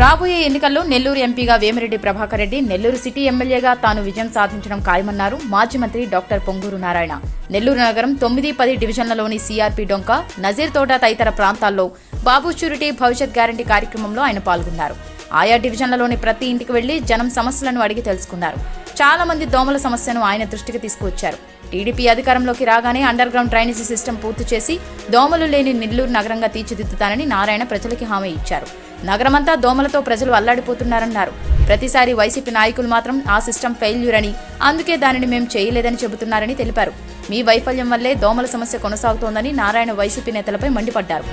రాబోయే ఎన్నికల్లో నెల్లూరు ఎంపీగా వేమిరెడ్డి ప్రభాకర్ రెడ్డి నెల్లూరు సిటీ ఎమ్మెల్యేగా తాను విజయం సాధించడం ఖాయమన్నారు మాజీ మంత్రి డాక్టర్ పొంగూరు నారాయణ. నెల్లూరు నగరం తొమ్మిది పది డివిజన్లలోని సీఆర్పీ డొంక నజీర్ తోట తదితర ప్రాంతాల్లో బాబు షూరిటీ భవిష్యత్ గ్యారంటీ కార్యక్రమంలో ఆయన పాల్గొన్నారు. ఆయా డివిజన్లలోని ప్రతి ఇంటికి వెళ్ళి జనం సమస్యలను అడిగి తెలుసుకున్నారు. చాలా మంది దోమల సమస్యను ఆయన దృష్టికి తీసుకువచ్చారు. టీడీపీ అధికారంలోకి రాగానే అండర్ గ్రౌండ్ డ్రైనేజీ సిస్టమ్ పూర్తి చేసి దోమలు లేని నెల్లూరు నగరంగా తీర్చిదిద్దుతానని నారాయణ ప్రజలకి హామీ ఇచ్చారు. నగరమంతా దోమలతో ప్రజలు అల్లాడిపోతున్నారన్నారు. ప్రతిసారి వైసీపీ నాయకులు మాత్రం ఆ సిస్టమ్ ఫెయిల్యూర్ అని అందుకే దానిని మేము చేయలేదని చెబుతున్నారని తెలిపారు. మీ వైఫల్యం వల్లే దోమల సమస్య కొనసాగుతోందని నారాయణ వైసీపీ నేతలపై మండిపడ్డారు.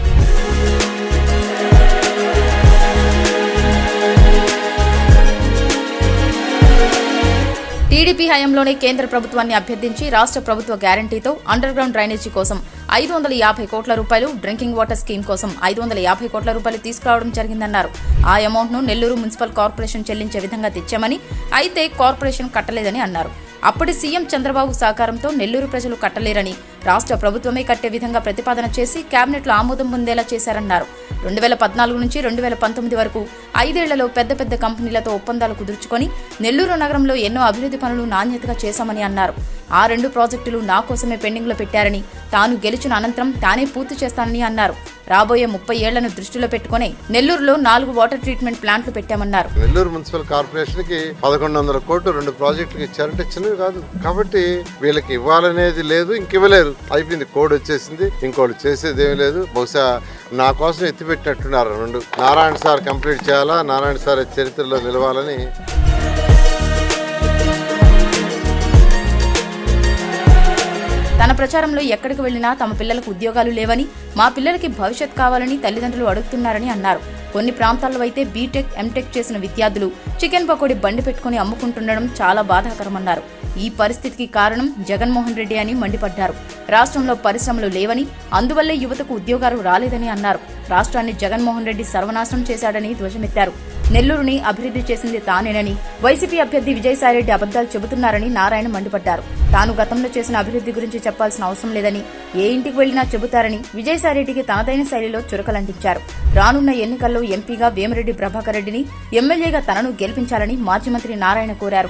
టీడీపీ హయాంలోనే కేంద్ర ప్రభుత్వాన్ని అభ్యర్థించి రాష్ట్ర ప్రభుత్వ గ్యారంటీతో అండర్ గ్రౌండ్ డ్రైనేజీ కోసం ఐదు వందల యాభై కోట్ల రూపాయలు డ్రింకింగ్ వాటర్ స్కీమ్ కోసం ఐదు వందల యాభై కోట్ల రూపాయలు తీసుకురావడం జరిగిందన్నారు. ఆ అమౌంట్ను నెల్లూరు మున్సిపల్ కార్పొరేషన్ చెల్లించే విధంగా తెచ్చామని అయితే కార్పొరేషన్ కట్టలేదని అన్నారు. అప్పటి సీఎం చంద్రబాబు సహకారంతో నెల్లూరు ప్రజలు కట్టలేరని రాష్ట్ర ప్రభుత్వమే కట్టే విధంగా ప్రతిపాదన చేసి కేబినెట్లో ఆమోదం పొందేలా చేశారన్నారు. రెండు వేల పద్నాలుగు నుంచి రెండు వేల పంతొమ్మిది వరకు ఐదేళ్ళలో పెద్ద పెద్ద కంపెనీలతో ఒప్పందాలు కుదుర్చుకొని నెల్లూరు నగరంలో ఎన్నో అభివృద్ధి పనులు నాణ్యతగా చేశామని అన్నారు. ఆ రెండు ప్రాజెక్టులు నా కోసమే పెండింగ్లో పెట్టారని తాను గెలిచిన అనంతరం తానే పూర్తి చేస్తానని అన్నారు. రాబోయే ముప్పై ఏళ్ళను దృష్టిలో పెట్టుకుని నెల్లూరులో నాలుగు వాటర్ ట్రీట్మెంట్ ప్లాంట్లు పెట్టామన్నారు. నెల్లూరు మున్సిపల్ కార్పొరేషన్కి పదకొండు వందల కోట్లు రెండు ప్రాజెక్టులు ఇచ్చారంటే చిన్నవి కాదు. కాబట్టి వీళ్ళకి ఇవ్వాలనేది లేదు ఇంక ఇవ్వలేరు అయిపోయింది కోడ్ వచ్చేసింది. ఇంకోటి చేసేది ఏమీ లేదు. బహుశా నా కోసం ఎత్తిపెట్టినట్టున్నారు రెండు. నారాయణ సార్ కంప్లీట్ చేయాలా? నారాయణ సార్ చరిత్రలో నిలవాలని తన ప్రచారంలో ఎక్కడికి వెళ్ళినా తమ పిల్లలకు ఉద్యోగాలు లేవని మా పిల్లలకి భవిష్యత్ కావాలని తల్లిదండ్రులు అడుగుతున్నారని అన్నారు. కొన్ని ప్రాంతాల్లో అయితే బీటెక్ ఎంటెక్ చేసిన విద్యార్థులు చికెన్ పకోడీ బండి పెట్టుకుని అమ్ముకుంటుండడం చాలా బాధాకరమన్నారు. ఈ పరిస్థితికి కారణం జగన్మోహన్ రెడ్డి అని మండిపడ్డారు. రాష్ట్రంలో పరిశ్రమలు లేవని అందువల్లే యువతకు ఉద్యోగాలు రాలేదని అన్నారు. రాష్ట్రాన్ని జగన్మోహన్ రెడ్డి సర్వనాశనం చేశాడని ధ్వజమెత్తారు. నెల్లూరుని అభివృద్ధి చేసింది తానేనని వైసీపీ అభ్యర్థి విజయసాయిరెడ్డి అబద్దాలు చెబుతున్నారని నారాయణ మండిపడ్డారు. తాను గతంలో చేసిన అభివృద్ధి గురించి చెప్పాల్సిన అవసరం లేదని ఏ ఇంటికి వెళ్ళినా చెబుతారని విజయసాయిరెడ్డికి తనదైన శైలిలో చురకలంటించారు. రానున్న ఎన్నికల్లో ఎంపీగా వేమిరెడ్డి ప్రభాకర్ రెడ్డిని ఎమ్మెల్యేగా తనను గెలిపించాలని మాజీ మంత్రి నారాయణ కోరారు.